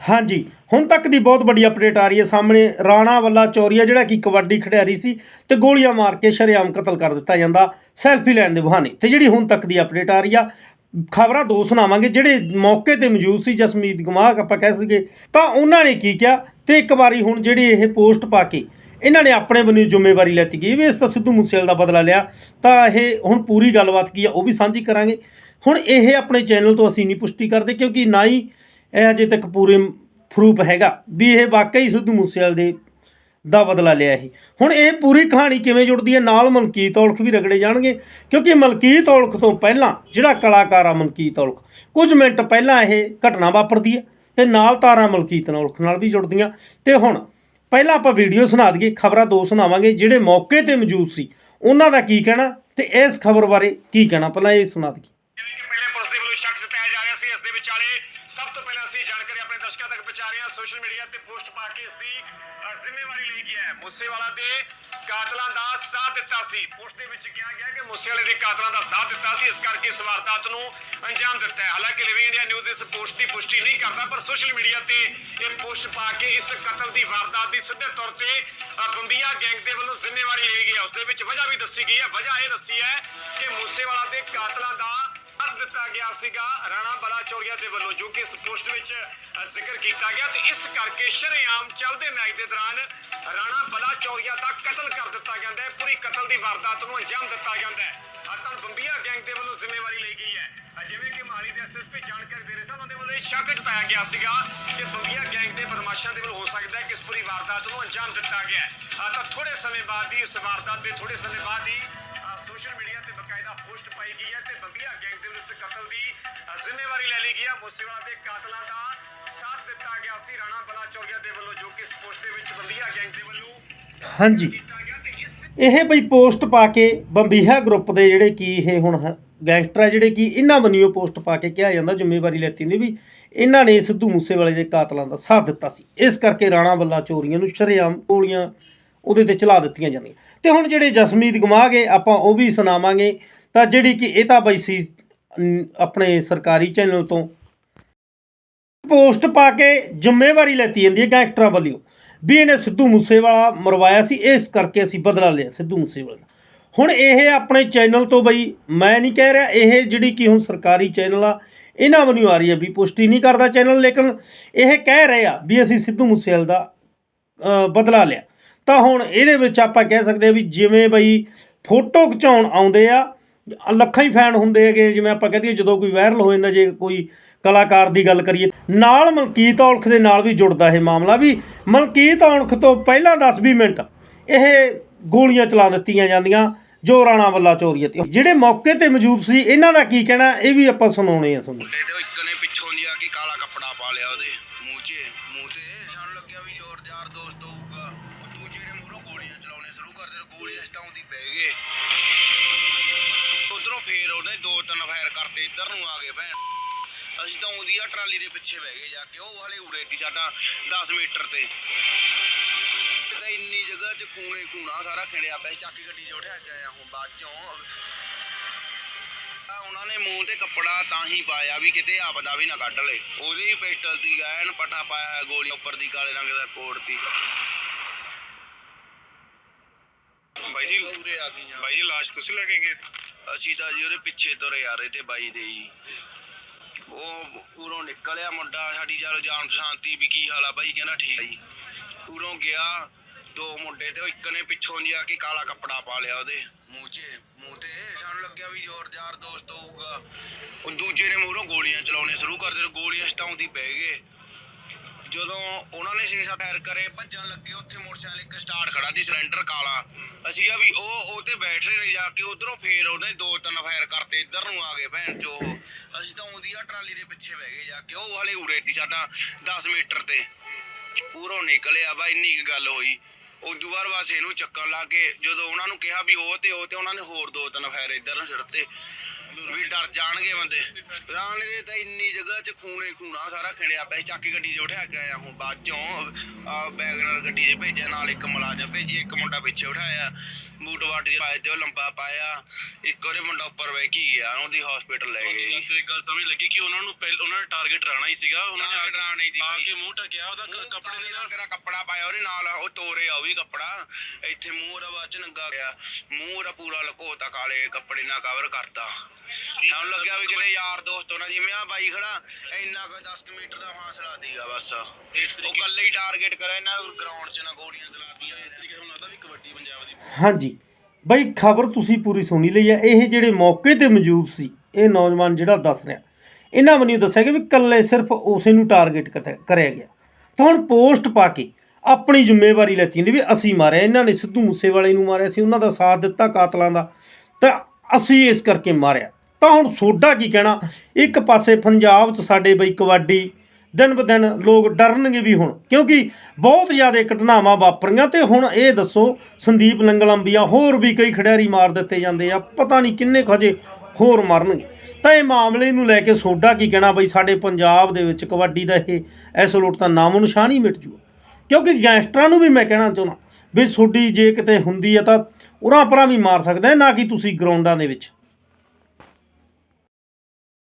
ਹਾਂਜੀ, ਹੁਣ ਤੱਕ ਦੀ ਬਹੁਤ ਵੱਡੀ ਅਪਡੇਟ ਆ ਰਹੀ ਹੈ। ਸਾਹਮਣੇ ਰਾਣਾ ਵੱਲਾ ਚੌਰੀਆ, ਜਿਹੜਾ ਕਿ ਕਬੱਡੀ ਖਿਡਾਰੀ ਸੀ ਤੇ ਗੋਲੀਆਂ ਮਾਰ ਕੇ ਸ਼ਰੇਆਮ ਕਤਲ ਕਰ ਦਿੱਤਾ ਜਾਂਦਾ। ਸੈਲਫੀ ਲੈਣ ਦੇ ਬਹਾਨੇ ਤੇ ਜਿਹੜੀ ਹੁਣ ਤੱਕ ਦੀ ਅਪਡੇਟ ਆ ਰਹੀ ਆ, ਖਬਰਾਂ ਦੋ ਸੁਣਾਵਾਂਗੇ, ਜਿਹੜੇ ਮੌਕੇ ਤੇ ਮੌਜੂਦ ਸੀ ਜਸਮੀਤ ਗਮਾਹ ਆਪਾਂ ਕਹਿ ਸਕੀਏ। ਤਾਂ ਉਹਨਾਂ ਨੇ ਕੀ ਕਿਹਾ ਤੇ ਇੱਕ ਵਾਰੀ ਹੁਣ ਜਿਹੜੀ ਇਹ ਪੋਸਟ ਪਾ ਕੇ ਇਹਨਾਂ ਨੇ ਆਪਣੇ ਬੰਨੀ ਜ਼ਿੰਮੇਵਾਰੀ ਲੈਤੀ ਗਈ ਵੀ ਇਸ ਤਾਂ ਸਿੱਧੂ ਮੂਸੇਵਾਲ ਦਾ ਬਦਲਾ ਲਿਆ। ਤਾਂ ਇਹ ਹੁਣ ਪੂਰੀ ਗੱਲਬਾਤ ਕੀ ਆ, ਉਹ ਵੀ ਸਾਂਝੀ ਕਰਾਂਗੇ। ਹੁਣ ਇਹ ਆਪਣੇ ਚੈਨਲ ਤੋਂ ਅਸੀਂ ਨਹੀਂ ਪੁਸ਼ਟੀ ਕਰਦੇ ਕਿਉਂਕਿ ਨਾ ਹੀ ਇਹ ਅਜੇ ਤੱਕ ਪੂਰੇ ਫਰੂਪ ਹੈਗਾ ਵੀ ਇਹ ਵਾਕਈ ਸਿੱਧੂ ਮੂਸੇਵਾਲ ਦੇ ਦਾ ਬਦਲਾ ਲਿਆ ਇਹ ਹੁਣ ਇਹ ਪੂਰੀ ਕਹਾਣੀ ਕਿਵੇਂ ਜੁੜਦੀ ਹੈ? ਨਾਲ ਮਲਕੀਤ ਔਲਖ ਵੀ ਰਗੜੇ ਜਾਣਗੇ, ਕਿਉਂਕਿ ਮਲਕੀਤ ਔਲਖ ਤੋਂ ਪਹਿਲਾਂ ਜਿਹੜਾ ਕਲਾਕਾਰ ਆ ਮਲਕੀਤ ਔਲਖ, ਕੁਝ ਮਿੰਟ ਪਹਿਲਾਂ ਇਹ ਘਟਨਾ ਵਾਪਰਦੀ ਹੈ ਤੇ ਨਾਲ ਤਾਰਾਂ ਮਲਕੀਤ ਔਲਖ ਨਾਲ ਵੀ ਜੁੜਦੀਆਂ। ਤੇ ਹੁਣ ਪਹਿਲਾਂ ਆਪਾਂ ਵੀਡੀਓ ਸੁਣਾ ਦਈਏ, ਖਬਰਾਂ ਦੋ ਸੁਣਾਵਾਂਗੇ, ਜਿਹੜੇ ਮੌਕੇ ਤੇ ਮੌਜੂਦ ਸੀ, ਉਹਨਾਂ ਦਾ ਕੀ ਕਹਿਣਾ ਤੇ ਇਸ ਖਬਰ ਬਾਰੇ ਕੀ ਕਹਿਣਾ? ਪਹਿਲਾਂ ਇਹ ਸੁਣਾ ਦਈਏ ਜਿਵੇਂ ਕਿ ਪਹਿਲੇ ਪੁਲਿਸ ਦੇ ਵੱਲੋਂ ਸ਼ੱਕ ਜਤਾਇਆ ਜਾ ਰਿਹਾ ਸੀ ਇਸ ਦੇ ਵਿਚਾਲੇ ਸਭ ਤੋਂ ਪਹਿਲਾਂ ਅਸੀਂ ਜਾਣਕਾਰੀ ਆਪਣੇ ਦਰਸ਼ਕਾਂ ਤੱਕ ਪਹੁੰਚਾ ਰਹੇ ਹਾਂ ਸੋਸ਼ਲ ਮੀਡੀਆ ਤੇ ਪੋਸਟ ਪਾ ਕੇ ਇਸ ਦੀ ਅ, ਜ਼ਿੰਮੇਵਾਰੀ ਲਈ ਗਿਆ ਹੈ। ਮੂਸੇਵਾਲਾ ਦੇ ਕਾਤਲਾਂ ਦਾ ਸਾਥ ਦਿੱਤਾ ਸੀ। ਪੋਸਟ ਦੇ ਵਿੱਚ ਕਿਹਾ ਗਿਆ ਕਿ ਮੂਸੇਵਾਲੇ ਦੇ ਕਾਤਲਾਂ ਦਾ ਸਾਥ ਦਿੱਤਾ ਸੀ। ਇਸ ਕਰਕੇ ਇਸ ਵਾਰਦਾਤ ਨੂੰ ਅੰਜਾਮ ਦਿੱਤਾ ਹੈ। ਹਾਲਾਂਕਿ ਲਿਵਿੰਗ ਇੰਡੀਆ ਨਿਊਜ਼ ਇਸ ਪੋਸਟ ਦੀ ਪੁਸ਼ਟੀ ਨਹੀਂ ਕਰਦਾ ਪਰ ਸੋਸ਼ਲ ਮੀਡੀਆ ਤੇ ਇਹ ਪੋਸਟ ਪਾ ਕੇ ਇਸ ਕਤਲ ਦੀ ਵਾਰਦਾਤ ਦੀ ਸਿੱਧੇ ਤੌਰ ਤੇ ਅ, ਬੰਬੀਆ ਗੈਂਗ ਦੇ ਵੱਲੋਂ ਜ਼ਿੰਮੇਵਾਰੀ ਲਈ ਗਈ ਹੈ। ਉਸ ਦੇ ਵਿੱਚ ਵਜ੍ਹਾ ਵੀ ਦੱਸੀ ਗਈ ਹੈ। ਵਜ੍ਹਾ ਇਹ ਦੱਸੀ ਹੈ ਕਿ ਮੂਸੇਵਾਲਾ ਦੇ ਕਾਤਲਾਂ ਦਾ ਦਿੱਤਾ ਗਿਆ ਸੀਗਾ। ਰਾਣਾ ਬਲਾਚੌਰੀਆ ਦੇ ਵੱਲੋਂ, ਜੋ ਕਿ ਇਸ ਪੋਸਟ ਵਿੱਚ ਜ਼ਿਕਰ ਕੀਤਾ ਗਿਆ। ਤੇ ਇਸ ਕਰਕੇ ਸ਼ਰੇਆਮ ਚੱਲਦੇ ਮੈਚ ਦੇ ਦੌਰਾਨ ਰਾਣਾ ਬਲਾਚੌਰੀਆ ਦਾ ਕਤਲ ਕਰ ਦਿੱਤਾ ਜਾਂਦਾ ਹੈ। ਪੂਰੀ ਕਤਲ ਦੀ ਵਾਰਦਾਤ ਨੂੰ ਅੰਜਾਮ ਦਿੱਤਾ ਜਾਂਦਾ ਹੈ। ਹਤਨ ਬੰਬੀਆ ਗੈਂਗ ਦੇ ਵੱਲੋਂ ਜ਼ਿੰਮੇਵਾਰੀ ਲਈ ਗਈ ਹੈ। ਜਿਵੇਂ ਕਿ ਮਾਲੀ ਦੇ ਐਸਐਸਪੀ ਜਾਣਕਾਰੀ ਦੇ ਰਹੇ ਸਨ ਉਹਨਾਂ ਦੇ ਵੱਲੋਂ ਇਹ ਸ਼ੱਕ ਜਤਾਇਆ ਗਿਆ ਸੀਗਾ ਕਿ ਬੰਬੀਆ ਗੈਂਗ ਦੇ ਬਦਮਾਸ਼ਾਂ ਦੇ ਵੱਲੋਂ ਹੋ ਸਕਦਾ ਹੈ ਕਿ ਇਸ ਪੂਰੀ ਵਾਰਦਾਤ ਨੂੰ ਅੰਜਾਮ ਦਿੱਤਾ ਗਿਆ ਹੈ। ਤਾਂ ਥੋੜੇ ਸਮੇਂ ਬਾਅਦ ਹੀ ਇਸ ਵਾਰਦਾਤ ਦੇ ਥੋੜੇ ਸਮੇਂ ਬਾਅਦ ਹੀ ਸੋਸ਼ਲ ਮੀਡੀਆ ਤੇ ਬਕਾਇਦਾ ਪੋਸਟ ਪਾਈ ਗਈ ਹੈ ਤੇ ਬੰਬੀਆ ਗੈਂਗ ਦੇ ਇਸ ਕਤਲ ਦੀ ਜ਼ਿੰਮੇਵਾਰੀ ਲੈ ਲਈ ਗਈ ਹੈ। ਮੂਸੇਵਾਲਾ ਦੇ ਕਾਤਲਾਂ ਦਾ ਸਾਥ ਦਿੱਤਾ ਗਿਆ ਸੀ। ਰਾਣਾ ਬਲਾਚੌਰੀਆ ਦੇ ਵੱਲੋਂ ਜੋ ਕਿ ਇਸ ਪੋਸਟ ਦੇ ਵਿੱਚ ਬੰਬੀਆ ਗੈਂਗ ਦੇ ਵੱਲੋਂ ਹਾਂਜੀ। ਇਹ ਬਈ ਪੋਸਟ ਪਾ ਕੇ ਬੰਬੀਹਾ ਗਰੁੱਪ ਦੇ ਜਿਹੜੇ ਕੀ ਇਹ ਹੁਣ ਗੈਂਗਸਟਰ ਆ ਜਿਹੜੇ ਕੀ ਇਹਨਾਂ ਬੰਨਿਓ ਪੋਸਟ ਪਾ ਕੇ ਕਿਹਾ ਜਾਂਦਾ ਜ਼ਿੰਮੇਵਾਰੀ ਲੈਤੀ ਹੁੰਦੀ ਵੀ ਇਹਨਾਂ ਨੇ ਸਿੱਧੂ ਮੂਸੇਵਾਲੇ ਦੇ ਕਾਤਲਾਂ ਦਾ ਸਾਥ ਦਿੱਤਾ ਸੀ। ਇਸ ਕਰਕੇ ਰਾਣਾ ਬੱਲਾ ਚੋਰੀਆਂ ਨੂੰ ਸ਼ਰੇਆਮ ਗੋਲੀਆਂ ਉਹਦੇ ਤੇ ਚਲਾ ਦਿੱਤੀਆਂ ਜਾਂਦੀਆਂ। ਤੇ ਹੁਣ ਜਿਹੜੇ ਜਸਮੀਤ ਗਮਾ ਗਏ, ਆਪਾਂ ਉਹ ਵੀ ਸੁਣਾਵਾਂਗੇ। ਤਾਂ ਜਿਹੜੀ ਕਿ ਇਹ ਤਾਂ ਬਈ ਸੀ ਆਪਣੇ ਸਰਕਾਰੀ ਚੈਨਲ ਤੋਂ। ਪੋਸਟ ਪਾ ਕੇ ਜ਼ਿੰਮੇਵਾਰੀ ਲੈਤੀ ਜਾਂਦੀ ਹੈ ਗੈਂਗਸਟਰਾਂ ਵੱਲੋਂ। ਵੀ ਇਹਨੇ ਸਿੱਧੂ ਮੂਸੇਵਾਲਾ ਮਰਵਾਇਆ ਸੀ, ਇਸ ਕਰਕੇ ਅਸੀਂ ਬਦਲਾ ਲਿਆ ਸਿੱਧੂ ਮੂਸੇਵਾਲਾ ਦਾ। ਹੁਣ ਇਹ ਆਪਣੇ ਚੈਨਲ ਤੋਂ ਬਈ, ਮੈਂ ਨਹੀਂ ਕਹਿ ਰਿਹਾ, ਇਹ ਜਿਹੜੀ ਕਿ ਹੁਣ ਸਰਕਾਰੀ ਚੈਨਲ ਆ, ਇਹਨਾਂ ਵੱਲੋਂ ਆ ਰਹੀ ਹੈ ਵੀ ਪੁਸ਼ਟੀ ਨਹੀਂ ਕਰਦਾ ਚੈਨਲ, ਲੇਕਿਨ ਇਹ ਕਹਿ ਰਹੇ ਆ ਵੀ ਅਸੀਂ ਸਿੱਧੂ ਮੂਸੇਵਾਲ ਦਾ ਬਦਲਾ ਲਿਆ। ਤਾਂ ਹੁਣ ਇਹਦੇ ਵਿੱਚ ਆਪਾਂ ਕਹਿ ਸਕਦੇ ਆ ਵੀ ਜਿਵੇਂ ਬਈ ਫੋਟੋ ਖਿਚਾਉਣ ਆਉਂਦੇ ਆ ਲੱਖਾਂ ਹੀ ਫੈਨ ਹੁੰਦੇ ਹੈਗੇ, ਜਿਵੇਂ ਆਪਾਂ ਕਹਦੇ ਜਦੋਂ ਕੋਈ ਵਾਇਰਲ ਹੋ ਜਾਂਦਾ, ਜੇ ਕੋਈ ਕਲਾਕਾਰ ਦੀ ਗੱਲ ਕਰੀਏ, ਨਾਲ ਮਲਕੀਤ ਔਲਖ ਦੇ ਨਾਲ ਵੀ ਜੁੜਦਾ ਇਹ ਮਾਮਲਾ ਵੀ, ਮਲਕੀਤ ਔਲਖ ਤੋਂ ਪਹਿਲਾਂ 10-20 ਮਿੰਟ ਇਹ ਗੋਲੀਆਂ ਚਲਾ ਦਿੱਤੀਆਂ ਜਾਂਦੀਆਂ, ਜੋ ਰਾਣਾ ਵੱਲਾ ਚੋਰੀਏ ਤੇ ਜਿਹੜੇ ਮੌਕੇ ਤੇ ਮੌਜੂਦ ਸੀ, ਇਹਨਾਂ ਦਾ ਕੀ ਕਹਿਣਾ, ਇਹ ਵੀ ਆਪਾਂ ਸੁਣਾਉਣੇ ਆ ਤੁਹਾਨੂੰ। ਤੇ ਇੱਕ ਨੇ ਪਿੱਛੋਂ ਦੀ ਆ ਕੇ ਕਾਲਾ ਕੱਪੜਾ ਪਾ ਲਿਆ ਉਹਦੇ, ਮੂੰਹ 'ਚ, ਮੂੰਹ ਤੇ ਸਾਨੂੰ ਲੱਗਿਆ ਵੀ ਜ਼ੋਰ ਦੋਸਤ ਹੋਊਗਾ। ਦੂਜੇ ਨੇ ਮੂਹਰੋਂ ਗੋਲੀਆਂ ਚਲਾਉਣੇ ਸ਼ੁਰੂ ਕਰ ਦਿੱਤੇ ਗੋਲੀਆਂ ਸਟਾਉਂਦੀ ਪੈ ਗਏ। ਉਧਰੋਂ ਫੇਰ ਉਹਨੇ ਦੋ ਤਿੰਨ ਫਾਇਰ ਕਰਤੇ, ਇੱਧਰ ਨੂੰ ਆ ਗਏ ਭੈਣ। ਅਸੀਂ ਤਾਂ ਆਉਂਦੀ ਆ ਟਰਾਲੀ ਦੇ ਪਿੱਛੇ ਬਹਿ ਗਏ ਜਾ ਕੇ, ਉਹ ਹਲੇ ਉਰੇ ਦੀ ਸਾਡਾ 10 ਮੀਟਰ ਤੇ। ਤੇ ਇੰਨੀ ਜਗ੍ਹਾ 'ਚ ਖੂਨੇ ਖੂਨਾ ਸਾਰਾ ਖਿੰਡਿਆ ਪਿਆ ਚੱਕ ਕੇ ਗੱਡੀ 'ਚ ਉਠਿਆ ਕੇ ਹੁਣ ਬਾਅਦ 'ਚੋਂ। ਉਹਨਾਂ ਨੇ ਮੂੰਹ ਤੇ ਕੱਪੜਾ ਤਾਂ ਹੀ ਪਾਇਆ ਵੀ ਕਿਤੇ ਆਪਦਾ ਵੀ ਨਾ ਕੱਢ ਲਏ ਉਹਦੀ ਪਿਸਟਲ ਦੀ ਗੈਨ ਪਟਾ ਪਾਇਆ ਗੋਲੀ ਉੱਪਰ ਦੀ, ਕਾਲੇ ਰੰਗ ਦਾ ਕੋਟ ਸੀ ਬਾਈ ਜੀ ਉਰੇ ਆ ਗਈਆਂ। ਬਾਈ ਜੀ ਲਾਸ਼ ਤੁਸੀਂ ਲੈ ਕੇ ਗਏ ਅਸੀਂ ਤਾਂ ਜੀ ਉਹਦੇ ਪਿੱਛੇ ਤੁਰੇ ਆ ਰਹੇ ਤੇ ਬਾਈ ਦੇ ਜੀ। ਉਹ ਉਰੋਂ ਨਿਕਲਿਆ ਮੁੰਡਾ ਸਾਡੀ ਚਲ ਜਾਣ ਵੀ ਕੀ ਹਾਲ ਆ ਬਾਈ ਕਹਿੰਦਾ ਠੀਕ ਆ ਜੀ। ਉਰੋਂ ਗਿਆ ਦੋ ਮੁੰਡੇ ਤੇ ਉਹ ਇੱਕ ਨੇ ਪਿੱਛੋਂ ਦੀ ਆ ਕੇ ਕਾਲਾ ਕੱਪੜਾ ਪਾ ਲਿਆ ਉਹਦੇ। ਮੂੰਹ 'ਚ ਮੂੰਹ ਤੇ ਸਾਨੂੰ ਲੱਗਿਆ ਵੀ ਜ਼ੋਰ ਜ਼ਾਰ ਦੋਸਤ ਹੋਊਗਾ। ਉਹ ਦੂਜੇ ਨੇ ਮੂਹਰੋਂ ਗੋਲੀਆਂ ਚਲਾਉਣੇ ਸ਼ੁਰੂ ਕਰ ਦਿੱਤੇ ਗੋਲੀਆਂ ਸਟਾਉਂਦੀ ਪੈ ਗਏ। ਜਦੋਂ ਉਹਨਾਂ ਨੇ ਸੀਸਾ ਫਾਇਰ ਕਰੇ, ਭੱਜਣ ਲੱਗੇ, ਉੱਥੇ ਮੋਟਰਸਾਈਕਲ ਇੱਕ ਸਟਾਰਟ ਖੜਾ ਦੀ ਸਿਲੰਡਰ ਕਾਲਾ। ਅਸੀਂ ਆ ਵੀ ਉਹ ਉਹ ਤੇ ਬੈਠ ਰਹੇ ਨੇ ਜਾ ਕੇ, ਉਧਰੋਂ ਫੇਰ ਉਹਨੇ ਦੋ ਤਿੰਨ ਫਾਇਰ ਕਰਤੇ, ਇੱਧਰ ਨੂੰ ਆ ਗਏ ਭੈਣ ਚੋ ਉਹ। ਅਸੀਂ ਤਾਂ ਆਉਂਦੀ ਆ ਟਰਾਲੀ ਦੇ ਪਿੱਛੇ ਬਹਿ ਗਏ ਜਾ ਕੇ, ਉਹ ਹਲੇ ਉਰੇ ਦੀ ਸਾਡਾ 10 ਮੀਟਰ ਤੇ। ਪੂਰੋਂ ਨਿਕਲਿਆ ਬਾ ਇੰਨੀ ਕੁ ਗੱਲ ਹੋਈ। ਉਦੋਂ ਬਾਅਦ ਬਸ ਇਹਨੂੰ ਚੱਕਣ ਲੱਗ ਗਏ। ਜਦੋਂ ਉਹਨਾਂ ਨੂੰ ਕਿਹਾ ਵੀ ਉਹ ਤੇ ਉਹ ਤੇ ਉਹਨਾਂ ਨੇ ਹੋਰ ਦੋ ਤਿੰਨ ਫਾਇਰ ਇੱਧਰ ਨੂੰ ਛੱਡਤੇ ਵੀ ਡਰ ਜਾਣਗੇ ਬੰਦੇ। ਰਾਣੇ ਦੇ ਤਾਂ ਇੰਨੀ ਜਗ੍ਹਾ 'ਚ ਖੂਨੇ ਖੂਨਾ ਸਾਰਾ ਖਿੰਡਿਆ ਪਿਆ ਸੀ ਚੱਕ ਕੇ ਗੱਡੀ 'ਚ ਉਠਾ ਕੇ ਆਇਆ ਹੁਣ ਬਾਅਦ ਚੋਂ। ਆ ਬੈਗ ਨਾਲ ਗੱਡੀ 'ਚ ਭੇਜਿਆ ਨਾਲ ਇੱਕ ਮੁਲਾਜ਼ਮ ਭੇਜੀ ਇੱਕ ਮੁੰਡਾ ਪਿੱਛੇ ਉਠਾਇਆ। ਬੂਟ ਬਾਟ ਜਿਹੇ ਪਾਏ ਤੇ ਉਹ ਲੰਬਾ ਪਾਇਆ। ਇੱਕ ਉਹਦੇ ਮੁੰਡਾ ਉੱਪਰ ਬਹਿ ਕੇ ਗਿਆ ਉਹਦੀ ਹਸਪੀਟਲ ਲੈ ਗਏ। ਜੀ। ਤੇ ਇੱਕ ਗੱਲ ਸਮਝ ਲੱਗੀ ਕਿ ਉਹਨਾਂ ਨੂੰ ਪਹਿਲ ਉਹਨਾਂ ਦਾ ਟਾਰਗੇਟ ਰਾਣਾ ਹੀ ਸੀਗਾ ਉਹਨਾਂ ਨੇ ਆ Target ਰਾਣਾ ਹੀ ਸੀ ਆ ਬਾਈ। ਕੇ ਮੂੰਹ ਟਕਿਆ ਉਹਦਾ ਕ- ਕੱਪੜੇ ਦੇ ਨਾਲ। ਕਿਹੜਾ ਕੱਪੜਾ ਪਾਇਆ ਉਹਦੇ ਨਾਲ ਉਹ ਤੋਰੇ ਆ ਉਹ ਵੀ ਕੱਪੜਾ। ਇੱਥੇ ਮੂੰਹ ਬਾਅਦ ਚ ਨੰਗਾ ਗਿਆ। ਮੂੰਹ ਉਹਦਾ ਪੂਰਾ ਲਕੋਤਾ ਕਾਲੇ ਕੱਪੜੇ ਨਾਲ ਕਵਰ ਕਰਤਾ। ਸਾਨੂੰ ਲੱਗਿਆ ਵੀ ਕਿਤੇ ਯਾਰ ਦੋਸਤ ਹੋਣਾ ਜਿਵੇਂ ਆ ਬਾਈ ਖੜਾ ਇੰਨਾ ਕੋਈ 10 ਕੁ ਮੀਟਰ ਦਾ ਫਾਸਲਾ ਦੀਗਾ ਬਸ। ਇਸ ਉਹ ਤਰੀਕੇ ਕੱਲੇ ਹੀ ਟਾਰਗੇਟ ਕਰਿਆ ਇਹਨਾਂ ਗਰਾਊਂਡ 'ਚ ਨਾ ਗੋਲੀਆਂ ਚਲਾਤੀਆਂ ਇਸ ਤਰੀਕੇ ਹੁਣ ਲੱਗਦਾ ਵੀ ਕਬੱਡੀ ਪੰਜਾਬ ਦੀ ਹਾਂਜੀ। ਬਈ ਖਬਰ ਤੁਸੀਂ ਪੂਰੀ ਸੁਣੀ ਲਈ ਹੈ। ਇਹ ਜਿਹੜੇ ਮੌਕੇ ਤੇ ਮੌਜੂਦ ਸੀ ਇਹ ਨੌਜਵਾਨ ਜਿਹੜਾ ਦੱਸ ਰਿਹਾ ਇਹਨਾਂ ਮੈਨੂੰ ਦੱਸਿਆ ਕਿ ਵੀ ਕੱਲੇ ਸਿਰਫ ਉਸੇ ਨੂੰ ਟਾਰਗੇਟ ਕਰਿਆ ਗਿਆ। ਤਾਂ ਹੁਣ ਪੋਸਟ ਪਾ ਕੇ ਆਪਣੀ ਜ਼ਿੰਮੇਵਾਰੀ ਲੈਤੀ ਹੁੰਦੀ ਵੀ ਅਸੀਂ ਮਾਰਿਆ ਇਹਨਾਂ ਨੇ ਸਿੱਧੂ ਮੂਸੇਵਾਲੇ ਨੂੰ ਮਾਰਿਆ ਸੀ ਉਹਨਾਂ ਦਾ ਸਾਥ ਦਿੱਤਾ ਕਾਤਲਾਂ ਦਾ ਤਾਂ ਅਸੀਂ ਇਸ ਕਰਕੇ ਮਾਰਿਆ। ਤਾਂ ਹੁਣ ਸੋਡਾ ਕੀ ਕਹਿਣਾ? ਇੱਕ ਪਾਸੇ ਪੰਜਾਬ 'ਚ ਸਾਡੇ ਬਈ ਕਬੱਡੀ, ਦਿਨ ਬ ਦਿਨ ਲੋਕ ਡਰਨਗੇ ਵੀ ਹੁਣ, ਕਿਉਂਕਿ ਬਹੁਤ ਜ਼ਿਆਦਾ ਘਟਨਾਵਾਂ ਵਾਪਰੀਆਂ ਤੇ ਹੁਣ ਇਹ ਦੱਸੋ, ਸੰਦੀਪ ਲੰਗਲ ਲੰਗਲੰਬੀਆਂ ਹੋਰ ਵੀ ਕਈ ਖਿਡਾਰੀ ਮਾਰ ਦਿੱਤੇ ਜਾਂਦੇ ਆ, ਪਤਾ ਨਹੀਂ ਕਿੰਨੇ ਕੁ ਹੋਰ ਮਰਨਗੇ। ਤਾਂ ਇਹ ਮਾਮਲੇ ਨੂੰ ਲੈ ਕੇ ਸੋਡਾ ਕੀ ਕਹਿਣਾ ਬਈ ਸਾਡੇ ਪੰਜਾਬ ਦੇ ਵਿੱਚ ਕਬੱਡੀ ਦਾ ਇਹ, ਇਸ ਲੋਟ ਤਾਂ ਨਾਮੋ ਨਿਸ਼ਾਨ ਹੀ ਮਿਟ ਜੂ ਕਿਉਂਕਿ ਗੈਂਗਸਟਰਾਂ ਨੂੰ ਵੀ ਮੈਂ ਕਹਿਣਾ ਚਾਹੁੰਦਾ, ਵੀ ਸੋਡੀ ਜੇ ਕਿਤੇ ਹੁੰਦੀ ਆ ਤਾਂ ਉਰਾਂ ਪਰਾਂ ਵੀ ਮਾਰ ਸਕਦਾ ਨਾ ਕਿ ਤੁਸੀਂ ਗਰਾਊਂਡਾਂ ਦੇ ਵਿੱਚ।